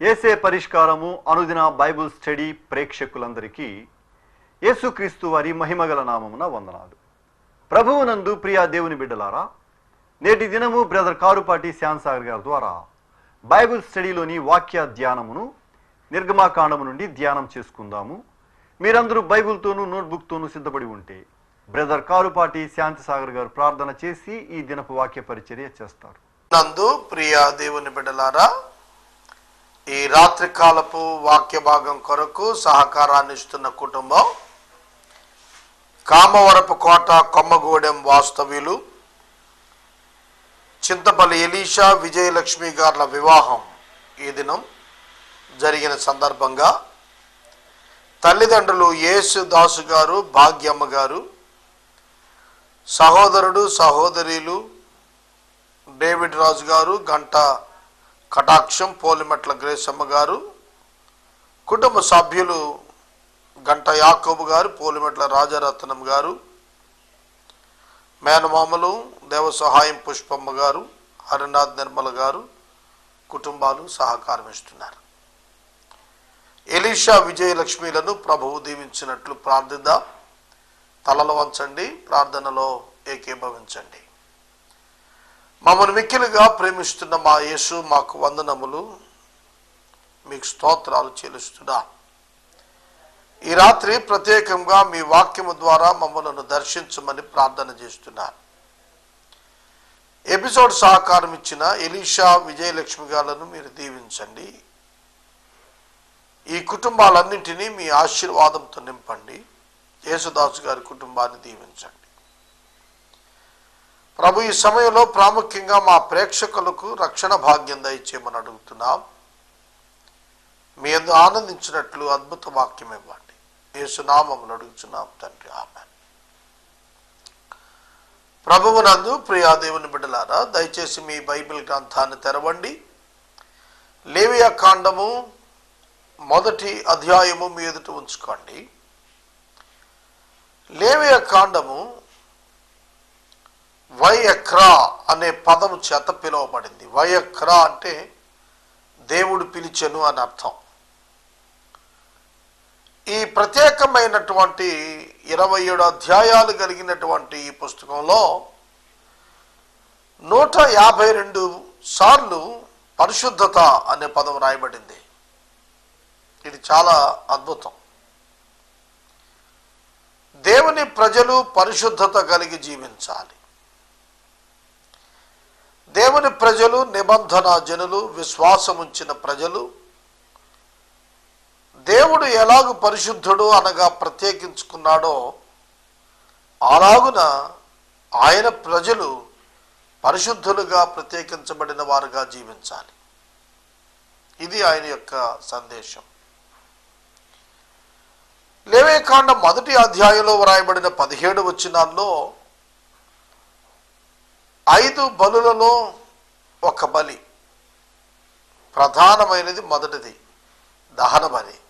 ఏసే పరిష్కారము అనుదిన Bible study ప్రేక్షకులందరికీ యేసుక్రీస్తు వారి మహిమగల నామమున వందనాలు. ప్రభువునందు ప్రియా దేవుని బిడ్డలారా నేటి దినము బ్రదర్ కారుపాటి శ్యాన్సాగర్ గారి ద్వారా బైబిల్ స్టడీలోని వాక్య ధ్యానమును నిర్గమాకాండము నుండి ధ్యానం చేసుకుందాము. మీరందరూ బైబిల్తోనూ నోట్బుక్తోనూ సిద్ధపడి ఉంటే బ్రదర్ కారుపాటి శాంతిసాగర్ గారు ప్రార్థన చేసి ఈ దినపు వాక్య పరిచర్య చేస్తారు. నందు ప్రియా దేవుని బిడ్డలారా ఈ రాత్రి కాలపు వాక్య భాగం కొరకు సహకారాన్ని ఇస్తున్న కుటుంబం కామవరపు కోట కొమ్మగూడెం వాస్తవ్యులు చింతపల్లి ఎలీషా విజయలక్ష్మి గార్ల వివాహం ఈ దినం జరిగిన సందర్భంగా తల్లిదండ్రులు యేసు దాసు గారు భాగ్యమ్మ గారు సహోదరుడు సహోదరులు డేవిడ్ రాజు గారు గంట కటాక్షం పోలిమెట్ల గ్రేసమ్మ గారు కుటుంబ సభ్యులు గంట యాకోబు గారు పోలిమెట్ల రాజరత్నం గారు మేనమామలు దేవసహాయం పుష్పమ్మ గారు హరినాథ్ నిర్మల గారు కుటుంబాలు సహకారం ఇస్తున్నారు. ఎలీషా విజయలక్ష్మిలను ప్రభువు దీవించినట్లు ప్రార్థిద్దాం. తలలు వంచండి ప్రార్థనలో ఏకీభవించండి. మమ్మల్ని మిక్కిలుగా ప్రేమిస్తున్న మా యేసు మాకు వందనములు. మీకు స్తోత్రాలు చెల్లిస్తున్నా. ఈ రాత్రి ప్రత్యేకంగా మీ వాక్యము ద్వారా మమ్మలను దర్శించమని ప్రార్థన చేస్తున్నా. ఎపిసోడ్ సహకారం ఇచ్చిన ఎలీషా విజయలక్ష్మి గారులను మీరు దీవించండి. ఈ కుటుంబాలన్నింటినీ మీ ఆశీర్వాదంతో నింపండి. యేసుదాసు గారి కుటుంబాన్ని దీవించండి. ప్రభు ఈ సమయంలో ప్రాముఖ్యంగా మా ప్రేక్షకులకు రక్షణ భాగ్యం దయచేయమని అడుగుతున్నాం. మీ ఎందు ఆనందించినట్లు అద్భుత వాక్యం ఇవ్వండి. యేసునామములు అడుగుతున్నాం తండ్రి. ఆమె ప్రభువునందు ప్రియా ప్రియాదేవుని బిడ్డలారా దయచేసి మీ బైబిల్ గ్రంథాన్ని తెరవండి. లేవియా కాండము మొదటి అధ్యాయము మీ ఎదుట ఉంచుకోండి. లేవియా కాండము వయక్రా అనే పదము చేత పిలువబడింది. వయక్రా అంటే దేవుడు పిలిచెను అని అర్థం. ఈ ప్రత్యేకమైనటువంటి ఇరవై ఏడు అధ్యాయాలు కలిగినటువంటి ఈ పుస్తకంలో నూట యాభై రెండు సార్లు పరిశుద్ధత అనే పదం రాయబడింది. ఇది చాలా అద్భుతం. దేవుని ప్రజలు పరిశుద్ధత కలిగి జీవించాలి. దేవుని ప్రజలు నిబంధన జనులు విశ్వాసముంచిన ప్రజలు దేవుడు ఎలాగు పరిశుద్ధుడు అనగా ప్రత్యేకించుకున్నాడో అలాగున ఆయన ప్రజలు పరిశుద్ధులుగా ప్రత్యేకించబడిన వారుగా జీవించాలి. ఇది ఆయన యొక్క సందేశం. లేవేకాండ మొదటి అధ్యాయంలో వ్రాయబడిన పదిహేడు వచ్చినాల్లో ఐదు బలులలో ఒక బలి. ప్రధానమైనది మొదటిది దహన బలి.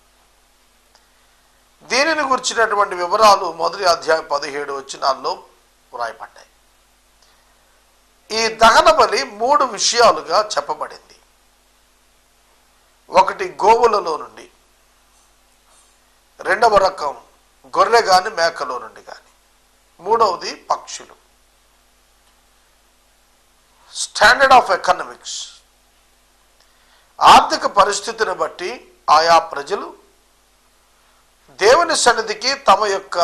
దీనిని గుర్చినటువంటి వివరాలు మొదటి అధ్యాయం పదిహేడు వచ్చినాల్లో వ్రాయబడ్డాయి. ఈ దహన బలి మూడు విషయాలుగా చెప్పబడింది. ఒకటి గోవులలో నుండి రెండవ రకం గొర్రె కానీ మేకలో నుండి కానీ మూడవది పక్షులు. స్టాండర్డ్ ఆఫ్ ఎకనమిక్స్ ఆర్థిక పరిస్థితిని బట్టి ఆయా ప్రజలు దేవుని సన్నిధికి తమ యొక్క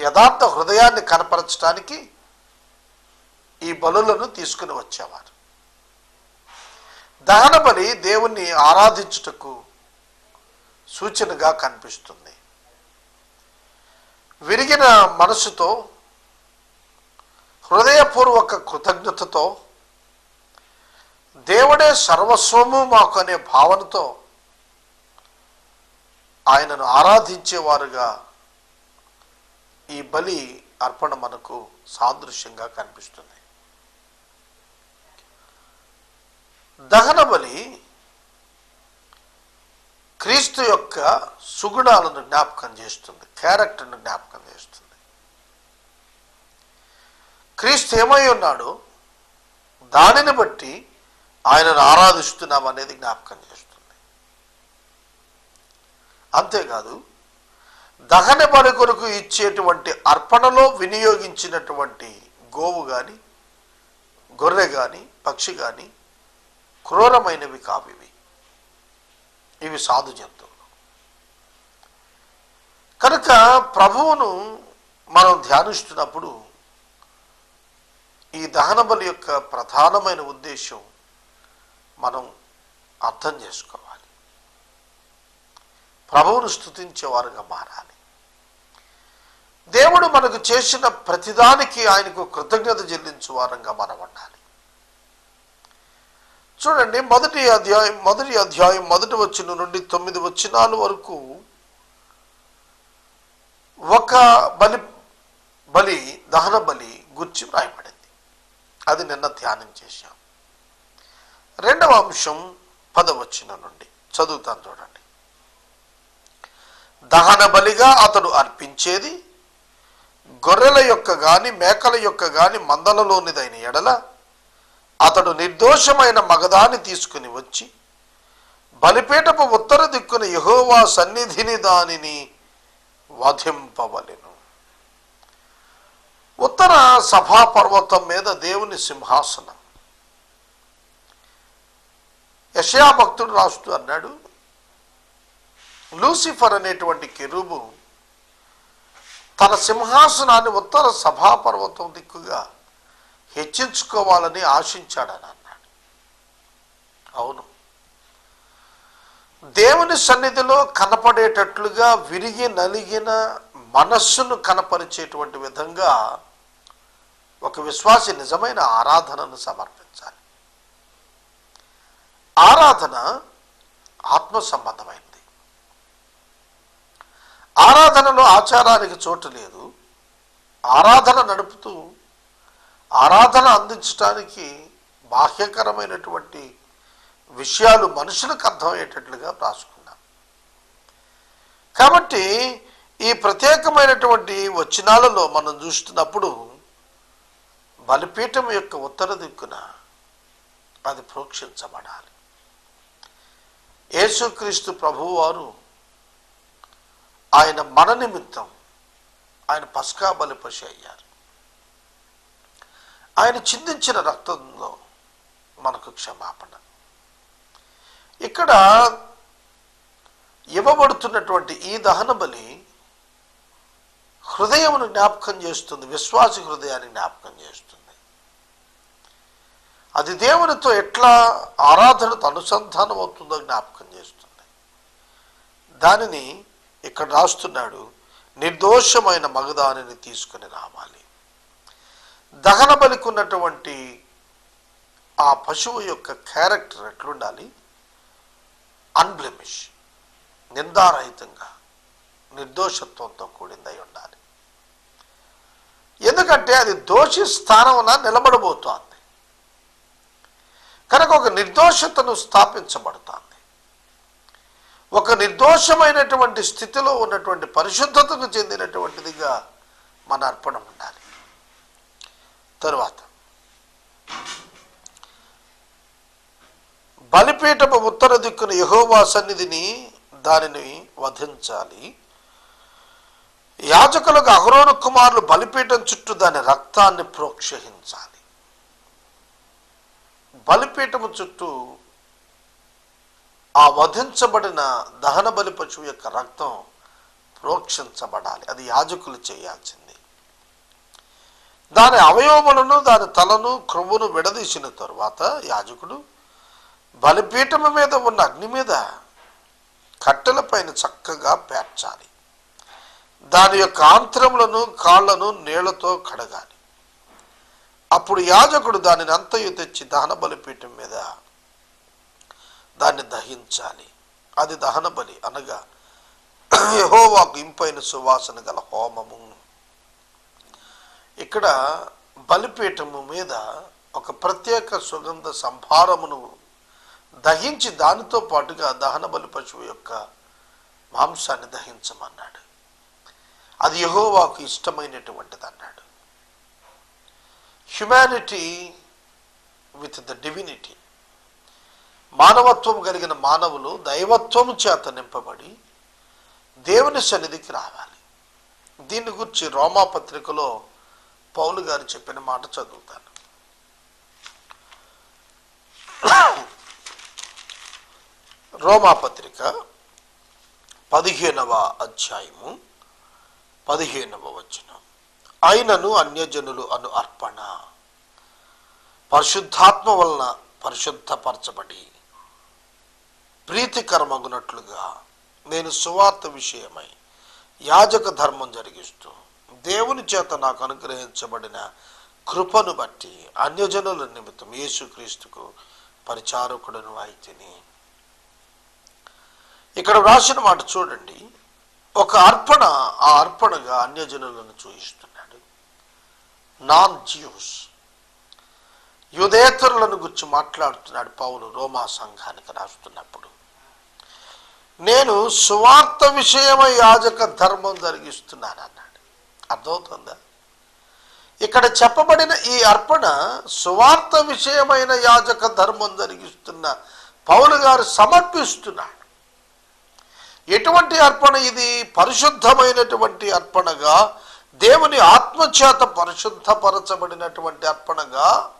యథార్థ హృదయాన్ని కనపరచడానికి ఈ బలులను తీసుకుని వచ్చేవారు. దహన బలి దేవుణ్ణి ఆరాధించుటకు సూచనగా కనిపిస్తుంది. విరిగిన మనసుతో హృదయపూర్వక కృతజ్ఞతతో దేవుడే సర్వస్వము మాకు అనే భావనతో ఆయనను ఆరాధించేవారుగా ఈ బలి అర్పణ మనకు సాదృశ్యంగా కనిపిస్తుంది. దహన బలి క్రీస్తు యొక్క సుగుణాలను జ్ఞాపకం చేస్తుంది క్యారెక్టర్ను జ్ఞాపకం చేస్తుంది. క్రీస్తు ఏమై ఉన్నాడో? దానిని బట్టి ఆయనను ఆరాధిస్తున్నాం అనేది జ్ఞాపకం చేస్తుంది. అంతేకాదు దహన బలి కొరకు ఇచ్చేటువంటి అర్పణలో వినియోగించినటువంటి గోవు కానీ గొర్రె కానీ పక్షి కానీ క్రూరమైనవి కావివి. ఇవి ఇవి సాధు జంతువులు. కనుక ప్రభువును మనం ధ్యానిస్తున్నప్పుడు ఈ దహన బలి యొక్క ప్రధానమైన ఉద్దేశం మనం అర్థం చేసుకోవాలి. ప్రభువును స్థుతించేవారుగా మారాలి. దేవుడు మనకు చేసిన ప్రతిదానికి ఆయనకు కృతజ్ఞత చెల్లించు వారంగా మనం ఉండాలి. చూడండి మొదటి అధ్యాయం మొదటి అధ్యాయం మొదటి వచ్చిన నుండి తొమ్మిది వచ్చినాల వరకు ఒక బలి బలి దహన బలి గుర్చి వ్రాయబడింది. అది నిన్న ధ్యానం చేశాం. రెండవ అంశం పదవచ్చిన నుండి. చదువుతాను చూడండి. దహన బలిగా అతడు అర్పించేది గొర్రెల యొక్క గాని మేకల యొక్క గాని మందలలోనిదైన ఎడల అతడు నిర్దోషమైన మగదాన్ని తీసుకుని వచ్చి బలిపీఠపు ఉత్తర దిక్కున యహోవా సన్నిధిని దానిని వధింపవలెను. ఉత్తర సభా పర్వతం మీద దేవుని సింహాసనం. యషయా భక్తుడు రాస్తూ అన్నాడు లూసిఫర్ అనేటువంటి కెరూబు తన సింహాసనాన్ని ఉత్తర సభా పర్వతం దిక్కుగా హెచ్చించుకోవాలని ఆశించాడని అన్నాడు. అవును. దేవుని సన్నిధిలో కనపడేటట్లుగా విరిగి నలిగిన మనస్సును కనపరిచేటువంటి విధంగా ఒక విశ్వాసి నిజమైన ఆరాధనను సమర్పించాలి. ఆరాధన ఆత్మ సంబంధమైనది ఆరాధనలో ఆచారానికి చోటు లేదు. ఆరాధన నడుపుతూ ఆరాధన అందించడానికి బాహ్యకరమైనటువంటి విషయాలు మనుషులకు అర్థమయ్యేటట్లుగా రాసుకున్నాం కాబట్టి ఈ ప్రత్యేకమైనటువంటి వచనాలలో మనం చూస్తున్నప్పుడు బలిపీఠం యొక్క ఉత్తర దిక్కున అది ప్రోక్షించబడాలి. యేసుక్రీస్తు ప్రభువారు ఆయన మన నిమిత్తం ఆయన పస్కా బలి పశు అయ్యారు. ఆయన చిందించిన రక్తంలో మనకు క్షమాపణ. ఇక్కడ ఇవ్వబడుతున్నటువంటి ఈ దహన బలి హృదయమును జ్ఞాపకం చేస్తుంది విశ్వాసి హృదయాన్ని జ్ఞాపకం చేస్తుంది. అది దేవునితో ఎట్లా ఆరాధనతో అనుసంధానం అవుతుందో జ్ఞాపకం చేస్తుంది. దానిని ఇక్కడ రాస్తున్నాడు నిర్దోషమైన మగదానిని తీసుకుని రావాలి. దహన బలికున్నటువంటి ఆ పశువు యొక్క క్యారెక్టర్ ఎట్లుండాలి? అన్బ్లెమిష్ నిందారహితంగా నిర్దోషత్వంతో కూడిందై ఉండాలి. ఎందుకంటే అది దోషి స్థానమున నిలబడబోతోంది. కనుక ఒక నిర్దోషతను స్థాపించబడుతుంది. ఒక నిర్దోషమైనటువంటి స్థితిలో ఉన్నటువంటి పరిశుద్ధతకు చెందినటువంటిదిగా మన అర్పణ ఉండాలి. తరువాత బలిపీఠపు ఉత్తర దిక్కున యహోవా సన్నిధిని దానిని వధించాలి. యాజకులకు అహరోను కుమారులు బలిపీఠం చుట్టూ దాని రక్తాన్ని ప్రోక్షహించాలి బలిపీఠము చుట్టూ ఆ వధించబడిన దహన బలి పశువు యొక్క రక్తం ప్రోక్షించబడాలి. అది యాజకులు చేయాల్సింది. దాని అవయవములను దాని తలను క్రొవ్వును విడదీసిన తరువాత యాజకుడు బలిపీఠము మీద ఉన్న అగ్ని మీద కట్టెల పైన చక్కగా పేర్చాలి. దాని యొక్క ఆంత్రములను కాళ్ళను నీళ్ళతో కడగాలి. అప్పుడు యాజకుడు దానిని అంతయు తెచ్చి దహన బలిపీఠం మీద దాన్ని దహించాలి. అది దహన బలి అనగా యహోవాకు ఇంపైన సువాసన గల హోమము. ఇక్కడ బలిపీఠము మీద ఒక ప్రత్యేక సుగంధ సంభారమును దహించి దానితో పాటుగా దహన బలి పశువు యొక్క మాంసాన్ని దహించమన్నాడు. అది యహోవాకు ఇష్టమైనటువంటిది అన్నాడు హ్యుమానిటీ విత్ ద డివినిటీ మానవత్వం కలిగిన మానవులు దైవత్వం చేత నింపబడి దేవుని సన్నిధికి రావాలి. దీని గురించి రోమా పత్రికలో పౌలు గారు చెప్పిన మాట చదువుతాను. రోమా పత్రిక పదిహేనవ అధ్యాయము పదిహేనవ వచనం. ఆయనను అన్యజనులు అను అర్పణ. పరిశుద్ధాత్మ వలన పరిశుద్ధపరచబడి ప్రీతికరమగునట్లుగా నేను సువార్త విషయమై యాజక ధర్మం జరిగిస్తూ దేవుని చేత నాకు అనుగ్రహించబడిన కృపను బట్టి అన్యజనుల నిమిత్తం యేసుక్రీస్తుకు పరిచారకుడను అయితేని. ఇక్కడ వ్రాసిన మాట చూడండి. ఒక అర్పణ ఆ అర్పణగా అన్యజనులను చూయిస్తున్నాడు. నాన్ జ్యూస్ యుదేతరులను గురించి మాట్లాడుతున్నాడు పౌలు రోమా సంఘానికి రాస్తున్నప్పుడు. నేను సువార్త విషయమై యాజక ధర్మం జరిగిస్తున్నాను అన్నాడు. అర్థమవుతుందా? ఇక్కడ చెప్పబడిన ఈ అర్పణ సువార్త విషయమైన యాజక ధర్మం జరిగిస్తున్న పౌలు గారు సమర్పిస్తున్నాడు ఎటువంటి అర్పణ ఇది? పరిశుద్ధమైనటువంటి అర్పణగా దేవుని ఆత్మచేత పరిశుద్ధపరచబడినటువంటి అర్పణగా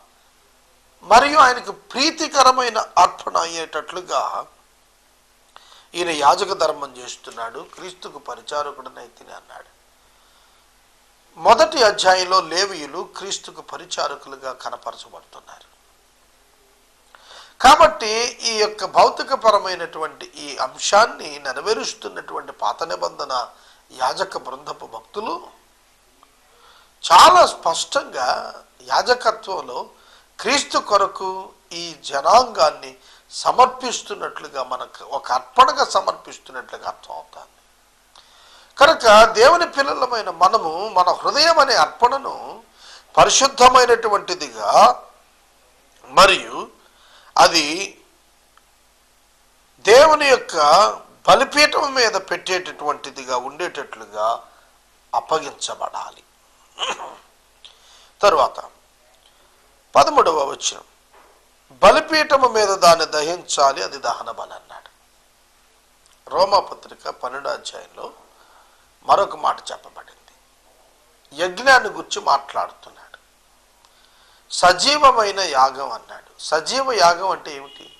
మరియు ఆయనకు ప్రీతికరమైన అర్పణ అయ్యేటట్లుగా ఈయన యాజక ధర్మం చేస్తున్నాడు క్రీస్తుకు పరిచారకుడనైతిని అన్నాడు. మొదటి అధ్యాయంలో లేవీయులు క్రీస్తుకు పరిచారకులుగా కనపరచబడుతున్నారు. కాబట్టి ఈ యొక్క భౌతికపరమైనటువంటి ఈ అంశాన్ని నెరవేరుస్తున్నటువంటి పాత నిబంధన యాజక బృందపు భక్తులు చాలా స్పష్టంగా యాజకత్వంలో క్రీస్తు కొరకు ఈ జనాంగాన్ని సమర్పిస్తున్నట్లుగా మనకు ఒక అర్పణగా సమర్పిస్తున్నట్లుగా అర్థం అవుతుంది కనుక దేవుని పిల్లలమైన మనము మన హృదయం అనే అర్పణను పరిశుద్ధమైనటువంటిదిగా మరియు అది దేవుని యొక్క బలిపీఠం మీద పెట్టేటటువంటిదిగా ఉండేటట్లుగా అప్పగించబడాలి. తరువాత పదమూడవ వచనం. బలిపీఠము మీద దాన్ని దహించాలి అది దహన బలి అన్నాడు రోమాపత్రిక పన్నెండో అధ్యాయంలో మరొక మాట చెప్పబడింది. యజ్ఞాన్ని గురించి మాట్లాడుతున్నాడు. సజీవమైన యాగం అన్నాడు. సజీవ యాగం అంటే ఏమిటి?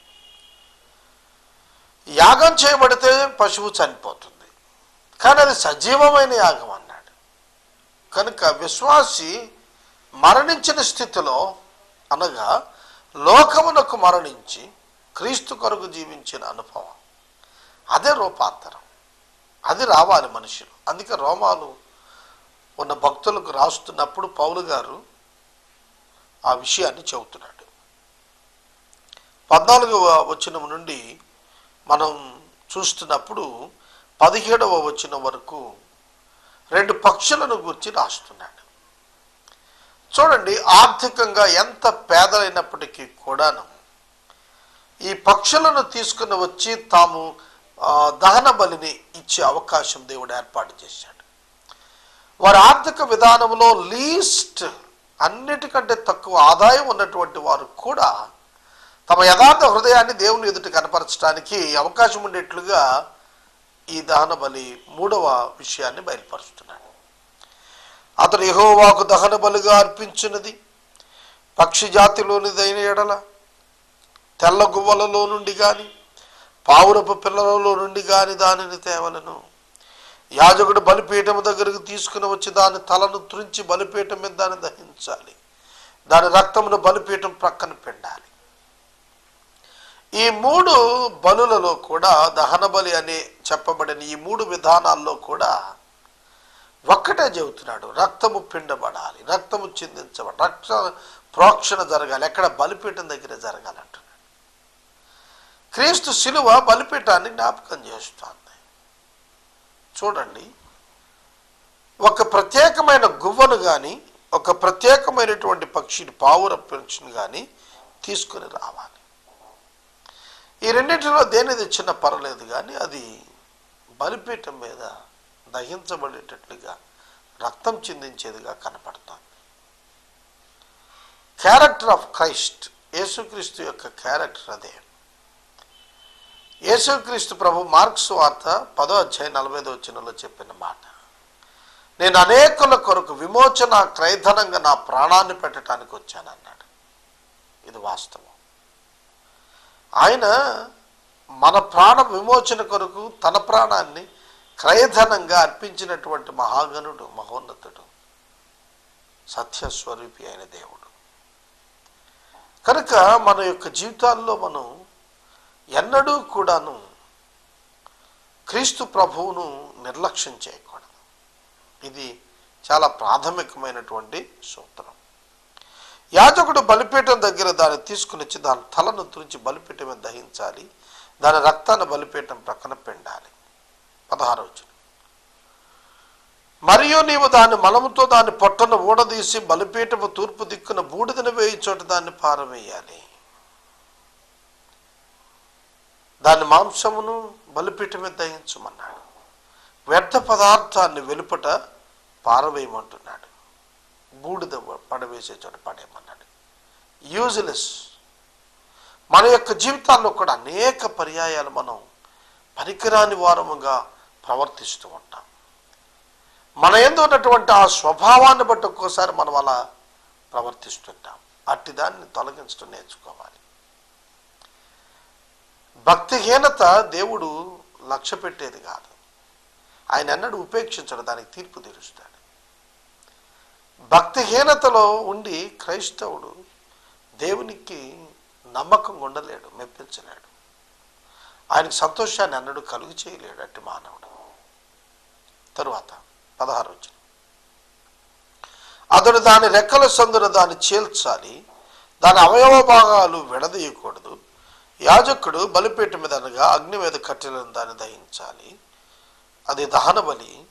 యాగం చేయబడితే పశువు చనిపోతుంది. కానీ అది సజీవమైన యాగం అన్నాడు. కనుక విశ్వాసి మరణించిన స్థితిలో అనగా లోకమునకు మరణించి క్రీస్తు కొరకు జీవించిన అనుభవం. అదే రూపాంతరం. అది రావాలి మనుషులు. అందుకే రోమాలు ఉన్న భక్తులకు రాస్తున్నప్పుడు పౌలు గారు ఆ విషయాన్ని చెబుతున్నాడు. పద్నాలుగవ వచనం నుండి మనం చూస్తున్నప్పుడు పదిహేడవ వచనం వరకు రెండు పక్షులను గురించి రాస్తున్నాడు. చూడండి ఆర్థికంగా ఎంత పేదలైనప్పటికీ కూడాను ఈ పక్షులను తీసుకుని వచ్చి తాము దహన బలిని ఇచ్చే అవకాశం దేవుడు ఏర్పాటు చేశాడు. వారి ఆర్థిక విధానంలో లీస్ట్ అన్నిటికంటే తక్కువ ఆదాయం ఉన్నటువంటి వారు కూడా తమ యథార్థ హృదయాన్ని దేవుని ఎదుట కనపరచడానికి అవకాశం ఉండేట్లుగా ఈ దహన బలి మూడవ విషయాన్ని బయలుపరుస్తున్నాడు. అతడు యహోవాకు దహన బలిగా అర్పించినది. పక్షి జాతిలోనిదైన ఎడల తెల్ల గువ్వలలో నుండి కానీ పావురపు పిల్లలలో నుండి కానీ దానిని తేవలను. యాజకుడు బలిపీఠము దగ్గరకు తీసుకుని వచ్చి దాని తలను త్రుంచి బలిపీఠం మీద దాన్ని దహించాలి. దాని రక్తమును బలిపీఠం ప్రక్కన పిండాలి ఈ మూడు బలులలో కూడా దహన బలి అని చెప్పబడిన ఈ మూడు విధానాల్లో కూడా ఒక్కటే చెబుతున్నాడు రక్తము పిండబడాలి రక్తము చిందించబడాలి రక్త ప్రోక్షణ జరగాలి ఎక్కడ బలిపీఠం దగ్గర జరగాలంటున్నాడు. క్రీస్తు శిలువ బలిపీఠాన్ని జ్ఞాపకం చేస్తాను చూడండి. ఒక ప్రత్యేకమైన గువ్వను కానీ ఒక ప్రత్యేకమైనటువంటి పక్షిని పావుర పెంచుని కానీ తీసుకుని రావాలి. ఈ రెండింటిలో దేని తెచ్చినా పర్వాలేదు కానీ అది బలిపీఠం మీద దహించబడేటట్లుగా రక్తం చిందించేదిగా కనపడుతుంది. క్యారెక్టర్ ఆఫ్ క్రైస్ట్ యేసుక్రీస్తు యొక్క క్యారెక్టర్ అదే. యేసుక్రీస్తు ప్రభు మార్క్స్ వార్త పదో అధ్యాయం నలభై ఐదో వచ్చినలో చెప్పిన మాట. నేను అనేకుల కొరకు విమోచన క్రైధనంగా నా ప్రాణాన్ని పెట్టడానికి వచ్చానన్నాడు ఇది వాస్తవం. ఆయన మన ప్రాణ విమోచన కొరకు తన ప్రాణాన్ని క్రయధనంగా అర్పించినటువంటి మహాగణుడు మహోన్నతుడు సత్యస్వరూపి అయిన దేవుడు. కనుక మన యొక్క జీవితాల్లో మనం ఎన్నడూ కూడాను క్రీస్తు ప్రభువును నిర్లక్ష్యం చేయకూడదు. ఇది చాలా ప్రాథమికమైనటువంటి సూత్రం. యాజకుడు బలిపీఠం దగ్గర దాన్ని తీసుకుని వచ్చి దాని తలను తుంచి బలిపీఠం మీద దహించాలి. దాని రక్తాన్ని బలిపీఠం ప్రక్కన పిండాలి. పదహారు మరియు నీవు దాని మలముతో దాని పొట్టను ఊడదీసి బలిపీఠము తూర్పు దిక్కున బూడిదను వేయి చోట దాన్ని పారవేయాలి. దాని మాంసమును బలిపీఠం మీద దహించమన్నాడు. వ్యర్థ పదార్థాన్ని వెలుపట పారవేయమంటున్నాడు. బూడిద పడవేసే చోట పడేయమన్నాడు. యూజ్లెస్ మన యొక్క జీవితాల్లో కూడా అనేక పర్యాయాలు మనం పనికిరాని వారముగా ప్రవర్తిస్తూ ఉంటాం. మన ఎందు ఉన్నటువంటి ఆ స్వభావాన్ని బట్టి ఒక్కోసారి మనం అలా ప్రవర్తిస్తుంటాం. అట్టి దాన్ని తొలగించడం నేర్చుకోవాలి. భక్తిహీనత దేవుడు లక్ష్య పెట్టేది కాదు. ఆయన ఎన్నడూ ఉపేక్షించడు దానికి తీర్పు తీరుస్తాడు. భక్తిహీనతలో ఉండి క్రైస్తవుడు దేవునికి నమ్మకం ఉండలేడు మెప్పించలేడు. ఆయనకు సంతోషాన్ని అన్నడు కలుగు చేయలేడు అట్టి మానవుడు. తరువాత పదహారు వచ్చిన అతడు దాని రెక్కల సందున దాన్ని చేల్చాలి దాని అవయవ భాగాలు విడదీయకూడదు యాజకుడు బలిపేట మీద అనగా అగ్ని మీద కట్టిన దాన్ని దహించాలి. అది దహన బలి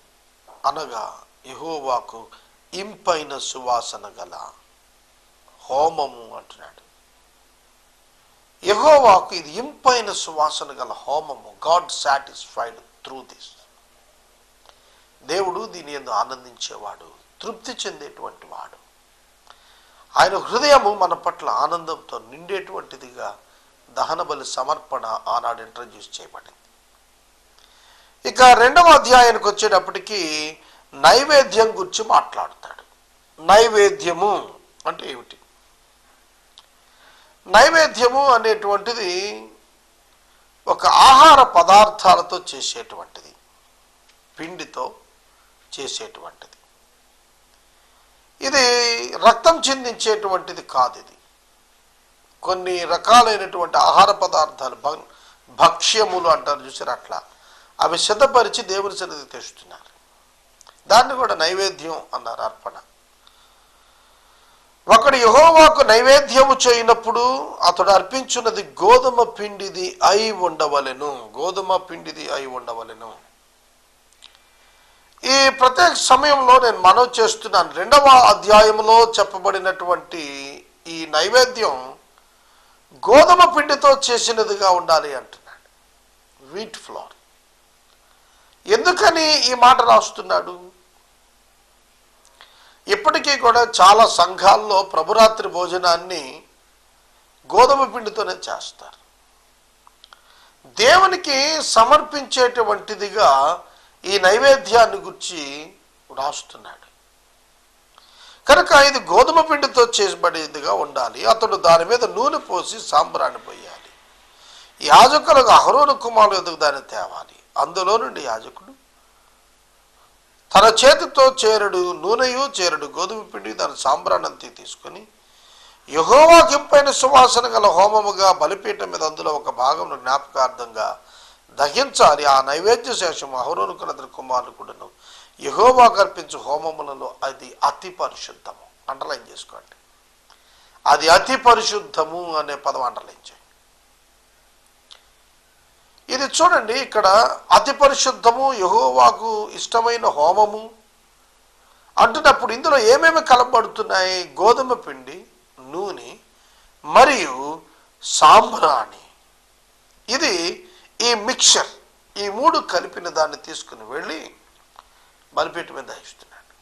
అనగా యహోవాకు ఇంపైన సువాసన గల హోమము అంటున్నాడు. యహోవాకు ఇది ఇంపైన సువాసన గల హోమము. God satisfied through this. దేవుడు దీని ఎందు ఆనందించేవాడు తృప్తి చెందేటువంటి వాడు. ఆయన హృదయము మన పట్ల ఆనందంతో నిండేటువంటిదిగా దహన బలి సమర్పణ ఆనాడు ఇంట్రడ్యూస్ చేయబడింది. ఇక రెండవ అధ్యాయానికి వచ్చేటప్పటికి నైవేద్యం గురించి మాట్లాడతాడు. నైవేద్యము అంటే ఏమిటి? నైవేద్యము అనేటువంటిది ఒక ఆహార పదార్థాలతో చేసేటువంటిది. పిండితో చేసేటువంటిది. ఇది రక్తం చిందించేటువంటిది కాదు ఇది. కొన్ని రకాలైనటువంటి ఆహార పదార్థాలు భ- భక్ష్యములు అంటారు చూసారు అట్లా. అవి సిద్ధపరిచి దేవుని సన్నిధి తెస్తున్నారు దాన్ని కూడా నైవేద్యం అన్నారు అర్పణ. ఒకడు యహోవాకు నైవేద్యము చేయనప్పుడు అతడు అర్పించున్నది గోధుమ పిండిది అయి ఉండవలెను. గోధుమ పిండిది అయి ఉండవలెను. ఈ ప్రత్యేక సమయంలో నేను మనవి చేస్తున్నాను. రెండవ అధ్యాయంలో చెప్పబడినటువంటి ఈ నైవేద్యం గోధుమ పిండితో చేసినదిగా ఉండాలి అంటున్నాడు. వీట్ ఫ్లోర్ ఎందుకని ఈ మాట రాస్తున్నాడు? ఇప్పటికీ కూడా చాలా సంఘాల్లో ప్రభురాత్రి భోజనాన్ని గోధుమ పిండితోనే చేస్తారు. దేవునికి సమర్పించేటువంటిదిగా ఈ నైవేద్యాన్ని గురించి రాస్తున్నాడు. కనుక ఇది గోధుమ పిండితో చేసబడేదిగా ఉండాలి. అతడు దాని మీద నూనె పోసి సాంబ్రాన్ని పోయాలి. యాజకులకు అహరోను కుమారులు ఎదుగు దాన్ని తేవాలి? అందులో నుండి యాజకుడు తన చేతితో చేరుడు నూనెయు చేరుడు గోధుమ పిండి దాని సాంబ్రాన్నంతి తీసుకొని యహోవాకింపైన సువాసన గల హోమముగా బలిపీఠం మీద అందులో ఒక భాగంలో జ్ఞాపకార్థంగా దహించాలి. ఆ నైవేద్య శేషం అహరోనుకున్న కుమారుడు కూడాను యహోవా కల్పించు హోమములలో అది అతి పరిశుద్ధము. అండర్లైన్ చేసుకోండి. అది అతి పరిశుద్ధము అనే పదం అండర్లైన్ చేయండి. ఇది చూడండి ఇక్కడ అతి పరిశుద్ధము యహోవాకు ఇష్టమైన హోమము. అంటున్నప్పుడు ఇందులో ఏమేమి కలబడుతున్నాయి గోధుమ పిండి నూనె మరియు సాంబ్రాణి. ఇది ఈ మిక్చర్. ఈ మూడు కలిపిన దాన్ని తీసుకుని వెళ్ళి బలిపీఠ మీద దహిస్తున్నాడు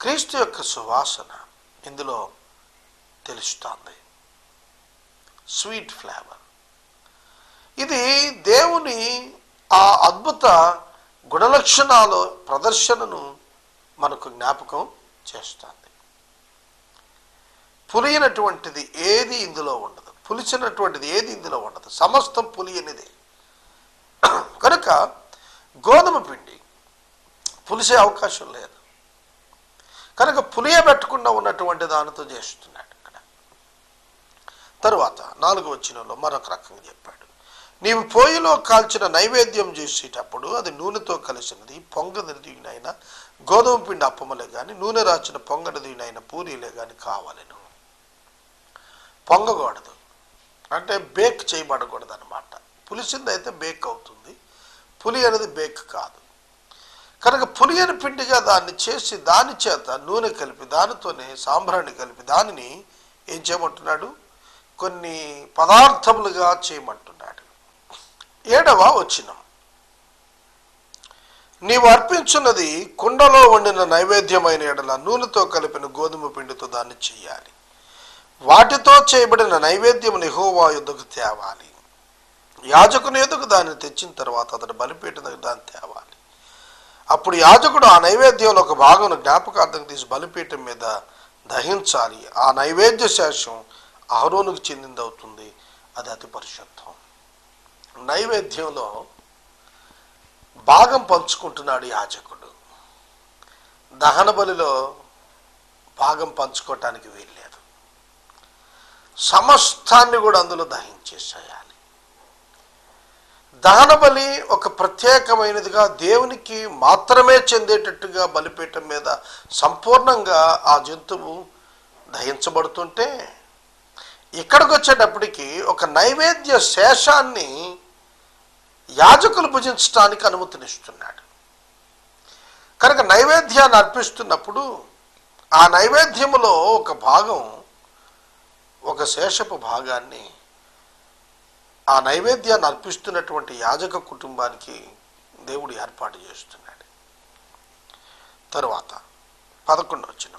క్రీస్తు యొక్క సువాసన ఇందులో తెలుస్తుంది. Sweet flavour. ఇది దేవుని ఆ అద్భుత గుణలక్షణాల ప్రదర్శనను మనకు జ్ఞాపకం చేస్తుంది. పులియనటువంటిది ఏది ఇందులో ఉండదు. పులిచినటువంటిది ఏది ఇందులో ఉండదు. సమస్తం పులియనిదే. కనుక గోధుమ పిండి పులిసే అవకాశం లేదు. కనుక పులియబెట్టకుండా ఉన్నటువంటి దానితో చేస్తున్నాడు ఇక్కడ. తరువాత నాలుగు వచ్చినలో మరొక రకంగా చెప్పాడు. నీవు పోయిలో కాల్చిన నైవేద్యం చేసేటప్పుడు అది నూనెతో కలిసినది పొంగదినైనా గోధుమ పిండి అప్పమలే కానీ నూనె రాచిన పొంగడిదినైన పూరీలే కానీ కావాలను. పొంగకూడదు. అంటే బేక్ చేయబడకూడదు అనమాట పులిసింది అయితే బేక్ అవుతుంది. పులి అనేది బేక్ కాదు. కనుక పులియని పిండిగా దాన్ని చేసి దాని చేత నూనె కలిపి దానితోనే సాంబ్రాన్ని కలిపి దానిని ఏం చేయమంటున్నాడు? కొన్ని పదార్థములుగా చేయమంటున్నాడు. ఏడవ వచ్చినం నీవు అర్పించున్నది కుండలో వండిన నైవేద్యమైన ఎడల నూనెతో కలిపిన గోధుమ పిండితో దాన్ని చేయాలి. వాటితో చేయబడిన నైవేద్యం నిహోవా యుద్ధకు తేవాలి. యాజకుని ఎదుగు దాన్ని తెచ్చిన తర్వాత అతను బలిపీట దగ్గర దాన్ని తేవాలి. అప్పుడు యాజకుడు ఆ నైవేద్యంలో ఒక భాగం జ్ఞాపకార్థం తీసి బలిపీఠం మీద దహించాలి. ఆ నైవేద్య శేషం అహరోనుకు చెందింది అవుతుంది అది అతి పరిశుద్ధం. నైవేద్యంలో భాగం పంచుకుంటున్నాడు యాజకుడు. దహన బలిలో భాగం పంచుకోవటానికి వీల్లేదు. సమస్తాన్ని కూడా అందులో దహించేసేయాలి. దహన బలి ఒక ప్రత్యేకమైనదిగా దేవునికి మాత్రమే చెందేటట్టుగా బలిపీఠం మీద సంపూర్ణంగా ఆ జంతువు దహించబడుతుంటే ఇక్కడికి వచ్చేటప్పటికి ఒక నైవేద్య శేషాన్ని యాజకులు భుజించడానికి అనుమతినిస్తున్నాడు. కనుక నైవేద్యాన్ని అర్పిస్తున్నప్పుడు ఆ నైవేద్యములో ఒక భాగం ఒక శేషపు భాగాన్ని ఆ నైవేద్యాన్ని అర్పిస్తున్నటువంటి యాజక కుటుంబానికి దేవుడు ఏర్పాటు చేస్తున్నాడు. తరువాత పదకొండు వచ్చిన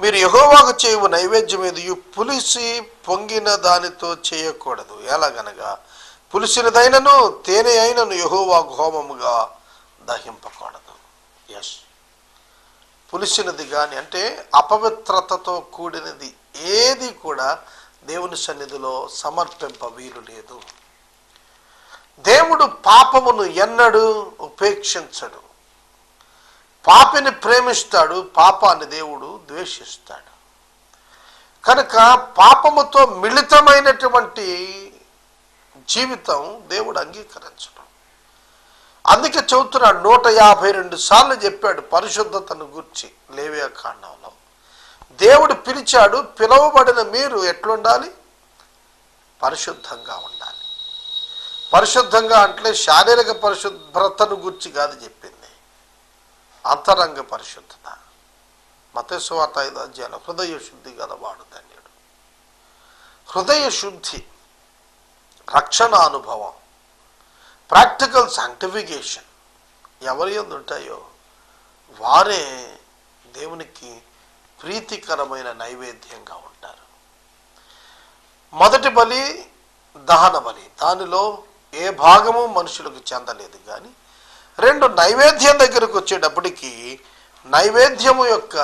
మీరు యహోవాకు చేయు నైవేద్యం ఏది పులిసి పొంగిన దానితో చేయకూడదు. ఎలాగనగా పులిసినదైనను తేనె అయినను యహోవాకు హోమముగా దహింపకూడదు. ఎస్ పులిసినది కానీ అంటే అపవిత్రతతో కూడినది ఏది కూడా దేవుని సన్నిధిలో సమర్పింప వీలు లేదు. దేవుడు పాపమును ఎన్నడూ ఉపేక్షించడు. పాపిని ప్రేమిస్తాడు పాపాన్ని దేవుడు ద్వేషిస్తాడు. కనుక పాపముతో మిళితమైనటువంటి జీవితం దేవుడు అంగీకరించడం. అందుకే చెబుతున్నాడు నూట యాభై రెండు సార్లు చెప్పాడు పరిశుద్ధతను గుర్చి లేవే కాండంలో. దేవుడు పిలిచాడు పిలువబడిన మీరు ఎట్లుండాలి? పరిశుద్ధంగా ఉండాలి. పరిశుద్ధంగా అంటే శారీరక పరిశుభ్రతను గుర్చి కాదు చెప్పింది. అంతరంగ పరిశుద్ధత. మతస్వార్త ఐదు అధ్యాయులు హృదయ శుద్ధి గలవాడు ధన్యుడు. హృదయ శుద్ధి రక్షణ అనుభవం ప్రాక్టికల్ సాంక్టిఫికేషన్ ఎవరి ఎందు ఉంటాయో వారే దేవునికి ప్రీతికరమైన నైవేద్యంగా ఉంటారు. మొదటి బలి దహన బలి. దానిలో ఏ భాగము మనుషులకు చెందలేదు కానీ రెండు నైవేద్యం దగ్గరకు వచ్చేటప్పటికి నైవేద్యము యొక్క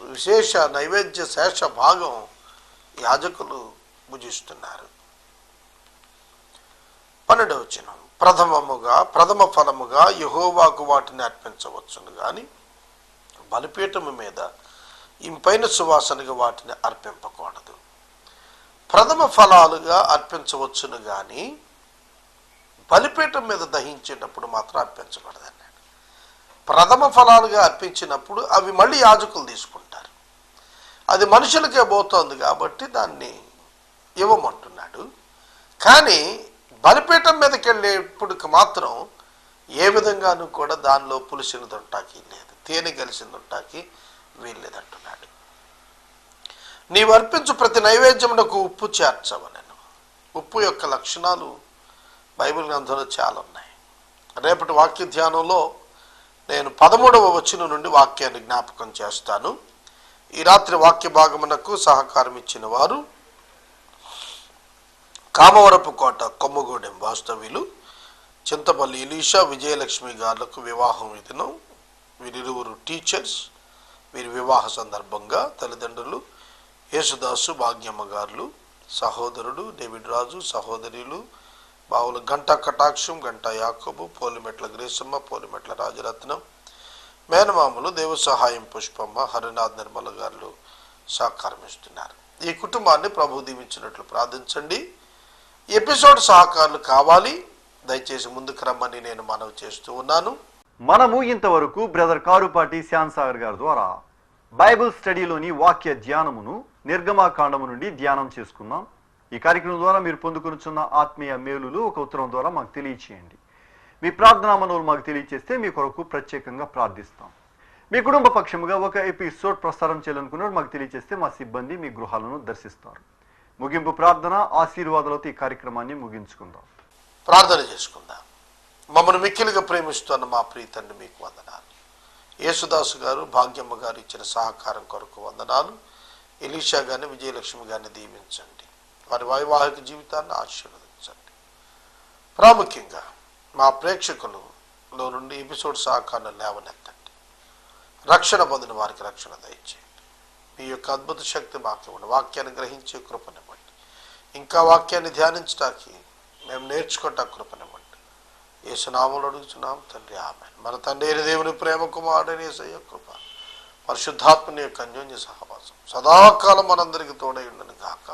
విశేష నైవేద్య శేష భాగం యాజకులు భుజిస్తున్నారు. పన్నెండవ వచనం. ప్రథమముగా ప్రథమ ఫలముగా యహోవాకు వాటిని అర్పించవచ్చును కానీ బలిపీఠము మీద ఇంపైన సువాసనగా వాటిని అర్పింపకూడదు. ప్రథమ ఫలాలుగా అర్పించవచ్చును కానీ బలిపీఠం మీద దహించేటప్పుడు మాత్రం అర్పించకూడదు అన్నాడు ప్రథమ ఫలాలుగా అర్పించినప్పుడు అవి మళ్ళీ యాజకులు తీసుకుంటారు. అది మనుషులకే పోతోంది కాబట్టి దాన్ని ఇవ్వమంటున్నాడు. కానీ బలిపీఠం మీదకి వెళ్ళేప్పటికి మాత్రం ఏ విధంగానూ కూడా దానిలో పులిసిన దొంటాకి లేదు. తేనె కలిసిన దొంటాకి వీల్లేదంటున్నాడు. నీవు అర్పించు ప్రతి నైవేద్యమునకు ఉప్పు చేర్చవనెను ఉప్పు యొక్క లక్షణాలు బైబిల్ గ్రంథంలో చాలా ఉన్నాయి. రేపటి వాక్య ధ్యానంలో నేను పదమూడవ వచనం నుండి వాక్యాన్ని జ్ఞాపకం చేస్తాను. ఈ రాత్రి వాక్య భాగమునకు సహకారం ఇచ్చిన వారు కామవరపు కోట కొమ్మగూడెం వాస్తవ్యులు చింతపల్లి ఇలీషా విజయలక్ష్మి గారులకు వివాహం ఇదినం వీరిరువురు టీచర్స్ వీరి వివాహ సందర్భంగా తల్లిదండ్రులు యేసుదాసు భాగ్యమ్మ గారులు సహోదరుడు డేవిడ్ రాజు సహోదరులు బావుల గంట కటాక్షం గంట యాకబు పోలిమెట్ల గ్రేసమ్మ పోలిమెట్ల రాజరత్నం మేనమామలు దేవ సహాయం పుష్పమ్మ హరినాథ్ నిర్మల గారు సహకారం ఇస్తున్నారు ఈ కుటుంబాన్ని ప్రభు దీవించినట్లు ప్రార్థించండి. ఎపిసోడ్ సహకారులు కావాలి. దయచేసి ముందుకు రమ్మని నేను మనవి చేస్తూ ఉన్నాను. మనము ఇంతవరకు బ్రదర్ కారుపాటి శ్యామ్ సాగర్ గారి ద్వారా బైబిల్ స్టడీలోని వాక్య ధ్యానమును నిర్గమాకాండము నుండి ధ్యానం చేసుకున్నాం. ఈ కార్యక్రమం ద్వారా మీరు పొందుకొనుచున్న ఆత్మీయ మేలులు ఒక ఉత్తరం ద్వారా మాకు తెలియచేయండి. మీ ప్రార్థనా మనవులు మాకు తెలియచేస్తే మీ కొరకు ప్రత్యేకంగా ప్రార్థిస్తాం. మీ కుటుంబ పక్షముగా ఒక ఎపిసోడ్ ప్రసారం చేయాలనుకున్నారు మాకు తెలియచేస్తే మా సిబ్బంది మీ గృహాలను దర్శిస్తారు. ముగింపు ప్రార్థన ఆశీర్వాదాలతో ఈ కార్యక్రమాన్ని ముగించుకుందాం. ప్రార్థన చేసుకుందాం. మమ్మల్ని మిక్కిలిగా ప్రేమిస్తున్న మా ప్రీతండి మీకు వందనాలు. యేసుదాసు గారు భాగ్యమ్మ గారు ఇచ్చిన సహకారం కొరకు వందనాలు. ఎలీషా గారిని విజయలక్ష్మి గారిని దీవించండి. వారి వైవాహిక జీవితాన్ని ఆశీర్వదించండి. ప్రాముఖ్యంగా మా ప్రేక్షకులలో నుండి ఎపిసోడ్ సహకారాన్ని లేవనెత్తండి. రక్షణ పొందిన వారికి రక్షణ దయచేయండి. మీ యొక్క అద్భుత శక్తి మాకు ఇవ్వండి. వాక్యాన్ని గ్రహించే కృపనివ్వండి. ఇంకా వాక్యాన్ని ధ్యానించడానికి మేము నేర్చుకుంటా కృపనివ్వండి. యేసునామలు అడుగుతున్నాం తండ్రి ఆమె మన తండ్రి అయిన దేవుని ప్రేమ కుమారుడని ఏసయ్య కృప పరిశుద్ధాత్మని యొక్క అన్యోన్య సహవాసం సదాకాలం మనందరికీ తోడై ఉండను గాక.